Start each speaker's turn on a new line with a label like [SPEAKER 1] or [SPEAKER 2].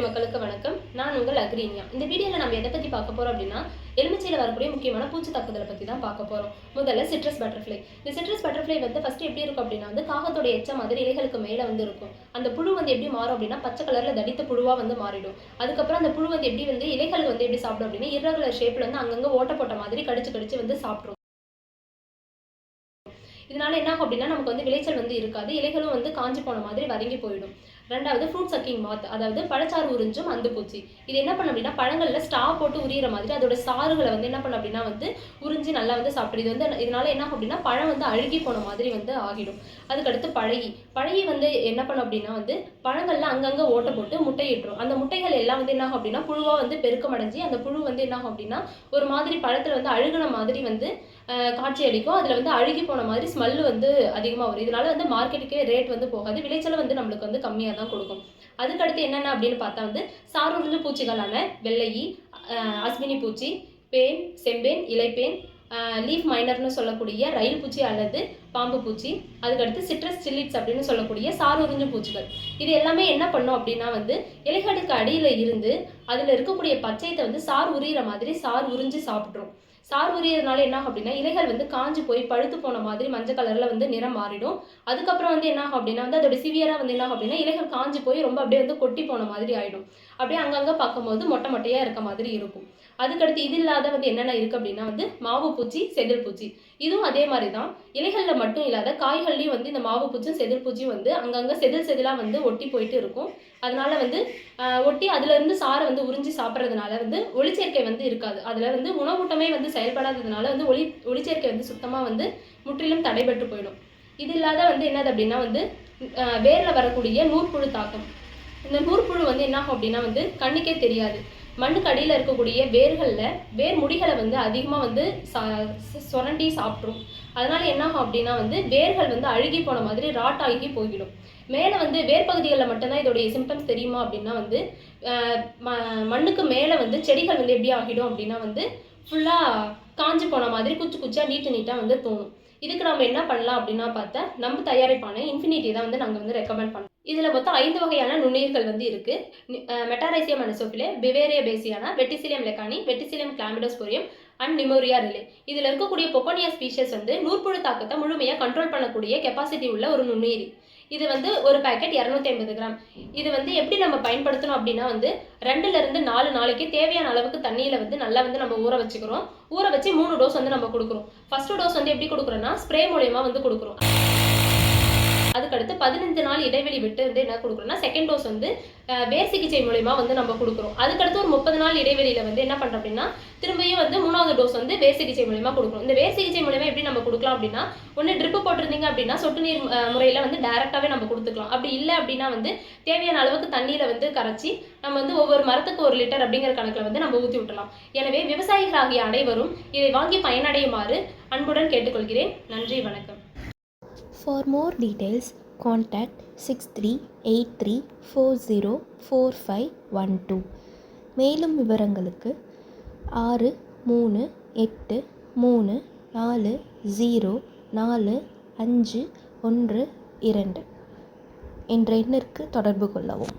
[SPEAKER 1] பெருமக்களுக்கு வணக்கம். நான் உங்கள் அக்ரீனியா. இந்த வீடியோவில் நம்ம எதை பற்றி பார்க்க போகிறோம் அப்படின்னா எலுமிச்சையில் வரக்கூடிய முக்கியமான பூச்சி தாக்குதலை பற்றி தான் பார்க்க போகிறோம் முதல்ல சிட்ரஸ் பட்டர்ஃப்ளை இந்த சிட்ரஸ் பட்டர்ஃப்ளை வந்து ஃபஸ்ட்டு எப்படி இருக்கும் அப்படின்னா வந்து காகத்தோட எச்ச மாதிரி இலைகளுக்கு மேலே வந்து இருக்கும். அந்த புழு வந்து எப்படி மாறும் அப்படின்னா பச்சை கலரில் தடித்த புழுவாக வந்து மாறிடும். அதுக்கப்புறம் அந்த புழு வந்து எப்படி வந்து இலைகள் வந்து எப்படி சாப்பிடும் அப்படின்னா இரகுலர் ஷேப்பில் வந்து அங்கங்கே ஓட்ட போட்ட மாதிரி கடிச்சு கடிச்சு வந்து சாப்பிடும். இதனால என்ன ஆகும் அப்படின்னா நமக்கு வந்து விளைச்சல் வந்து இருக்காது. இலைகளும் வந்து காஞ்சி போன மாதிரி வதங்கி போயிடும். ரெண்டாவது ஃப்ரூட் சக்கிங் மாத் அதாவது பழச்சாறு உறிஞ்சும் அந்து பூச்சி. இது என்ன பண்ணும் அப்படின்னா பழங்களில் ஸ்டா போட்டு உரியிற மாதிரி அதோட சாறுகளை வந்து என்ன பண்ணும் அப்படின்னா வந்து உறிஞ்சி நல்லா வந்து சாப்பிடுது இது வந்து இதனால என்ன ஆகும் அப்படின்னா பழம் வந்து அழுகி போன மாதிரி வந்து ஆகிடும். அதுக்கடுத்து பழகி. பழகி வந்து என்ன பண்ணும் அப்படின்னா வந்து பழங்கள்ல அங்கங்கே ஓட்டை போட்டு முட்டையிட்டுரும் அந்த முட்டைகள் எல்லாம் வந்து என்ன ஆகும் அப்படின்னா புழுவாக வந்து பெருக்கமடைஞ்சி அந்த புழு வந்து என்ன ஆகும் அப்படின்னா ஒரு மாதிரி பழத்தில் வந்து அழுகுன மாதிரி வந்து காட்சி அளிக்கும். அதில் வந்து அழுகி போன மாதிரி ஸ்மெல்லு வந்து அதிகமாக வரும். இதனால வந்து மார்க்கெட்டுக்கே ரேட் வந்து போகாது. விளைச்சல் வந்து நம்மளுக்கு வந்து கம்மியாக தான் கொடுக்கும். அதுக்கடுத்து என்னென்ன அப்படின்னு பார்த்தா வந்து சாருறிஞ்ச பூச்சிகளான வெள்ளையி அஸ்மினி பூச்சி பேன் செம்பேன் இலைப்பேன் லீஃப் மைனர்னு சொல்லக்கூடிய ரயில் பூச்சி அல்லது பாம்பு பூச்சி அதுக்கடுத்து சிட்ரஸ் சில்லிட்ஸ் அப்படின்னு சொல்லக்கூடிய சார் பூச்சிகள். இது எல்லாமே என்ன பண்ணும் அப்படின்னா வந்து இலைகளுக்கு அடியில் இருந்து அதில் இருக்கக்கூடிய பச்சையத்தை வந்து சார் உரியிற மாதிரி சார் உறிஞ்சு சாப்பிட்ரும் சார் உரியறதுனால என்ன ஆகும் அப்படின்னா இலைகள் வந்து காஞ்சு போய் பழுத்து போன மாதிரி மஞ்சள் கலரில் வந்து நிறம் மாறிடும். அதுக்கப்புறம் வந்து என்ன ஆகும் அப்படின்னா வந்து அதோட சிவியராக வந்து என்ன ஆகும் அப்படின்னா இலைகள் காஞ்சு போய் ரொம்ப அப்படியே வந்து கொட்டி போன மாதிரி ஆகிடும் அப்படியே அங்கங்கே பார்க்கும்போது மொட்டை மொட்டையாக இருக்க மாதிரி இருக்கும். அதுக்கடுத்து இது இல்லாத வந்து என்னென்ன இருக்குது அப்படின்னா வந்து மாவு பூச்சி செதில் பூச்சி. இதுவும் அதே மாதிரி தான் இலைகளில் மட்டும் இல்லாத காய்கள்லையும் வந்து இந்த மாவு பூச்சும் செதில் பூச்சியும் வந்து அங்கங்கே செதில் செதிலாக வந்து ஒட்டி போயிட்டு இருக்கும். அதனால வந்து ஒட்டி அதுலேருந்து சாரை வந்து உறிஞ்சி சாப்பிட்றதுனால வந்து ஒளிச்சேர்க்கை வந்து இருக்காது. அதில் வந்து உணவூட்டமே வந்து செயல்படாததுனால வந்து ஒளி ஒளிச்சேர்க்கை வந்து சுத்தமாக வந்து முற்றிலும் தடைபட்டு போயிடும். இது இல்லாத வந்து என்னது அப்படின்னா வந்து வேரில் வரக்கூடிய நூற்புழு தாக்கம். இந்த நூற்புழு வந்து என்ன ஆகும் அப்படின்னா வந்து கண்ணுக்கே தெரியாது. மண்ணுக்கு அடியில் இருக்கக்கூடிய வேர்களில் வேர் முடிகளை வந்து அதிகமாக வந்து சா சுரண்டி சாப்பிட்ரும் அதனால என்ன ஆகும் அப்படின்னா வந்து வேர்கள் வந்து அழுகி போன மாதிரி ராட் ஆகி போய்விடும் மேலே வந்து வேர் பகுதிகளில் மட்டும்தான் இதோடைய சிம்டம்ஸ் தெரியுமா அப்படின்னா வந்து ம- மண்ணுக்கு மேலே வந்து செடிகள் வந்து எப்படி ஆகிடும் அப்படின்னா வந்து ஃபுல்லாக காஞ்சி போன மாதிரி குச்சி குச்சியாக நீட்டு நீட்டாக வந்து தோணும். இதுக்கு நம்ம என்ன பண்ணலாம் அப்படின்னா பார்த்தா நம்ம தயாரிப்பான இன்ஃபினிட்டி தான் வந்து நாங்கள் வந்து ரெக்கமெண்ட் பண்ணோம் இதில் மொத்தம் ஐந்து வகையான நுண்ணுயிர்கள் வந்து இருக்குது metarhizium anisopliae beauveria bassiana verticillium lecanii verticillium chlamydosporium and nomuraea rileyi இதில் இருக்கக்கூடிய பொக்கோனியா ஸ்பீஷஸ் வந்து நூற்புழு தாக்கத்தை முழுமையாக கண்ட்ரோல் பண்ணக்கூடிய கெப்பாசிட்டி உள்ள ஒரு நுண்ணுயிரி. இது வந்து ஒரு பேக்கெட் இரநூத்தி ஐம்பது கிராம். இது வந்து எப்படி நம்ம பயன்படுத்தணும் அப்படின்னா வந்து ரெண்டுல இருந்து நாலு நாளைக்கு தேவையான அளவுக்கு தண்ணியில வந்து நல்லா வந்து நம்ம ஊற வச்சுக்கிறோம். ஊற வச்சு மூணு டோஸ் வந்து நம்ம கொடுக்குறோம். ஃபர்ஸ்ட் டோஸ் வந்து எப்படி கொடுக்குறோம்னா ஸ்ப்ரே மூலியமா வந்து கொடுக்குறோம். அதுக்கடுத்து பதினஞ்சு நாள் இடைவெளி விட்டு வந்து என்ன கொடுக்குறோம்னா செகண்ட் டோஸ் வந்து அஹ், வேர் சிகிச்சை மூலயமா வந்து நம்ம கொடுக்குறோம். அதுக்கடுத்து ஒரு முப்பது நாள் இடைவெளியில வந்து என்ன பண்றோம் அப்படின்னா திரும்பியும் வந்து மூணாவது டோஸ் வந்து வேர் சிகிச்சை மூலயமா கொடுக்கணும் இந்த வேர் சிகிச்சை மூலயமா எப்படி நம்ம கொடுக்கலாம் அப்படின்னா ஒன்று ட்ரிப்பு போட்டிருந்தீங்க அப்படின்னா சொட்டு நீர் முறையில் முறையில வந்து டைரக்டாவே நம்ம கொடுத்துக்கலாம். அப்படி இல்லை அப்படின்னா வந்து தேவையான அளவுக்கு தண்ணியில வந்து கரைச்சி நம்ம வந்து ஒவ்வொரு மரத்துக்கு ஒரு லிட்டர் அப்படிங்கிற கணக்குல வந்து நம்ம ஊற்றி விட்டலாம் எனவே விவசாயிகளாகிய அனைவரும் இதை வாங்கி பயனடையுமாறு அன்புடன் கேட்டுக்கொள்கிறேன். நன்றி வணக்கம்.
[SPEAKER 2] For more details contact six three eight three four zero four five one two மேலும் விவரங்களுக்கு ஆறு மூணு எட்டு மூணு நாலு ஜீரோ நாலு அஞ்சு ஒன்று இரண்டு என்ற எண்ணிற்கு தொடர்பு கொள்ளவும்.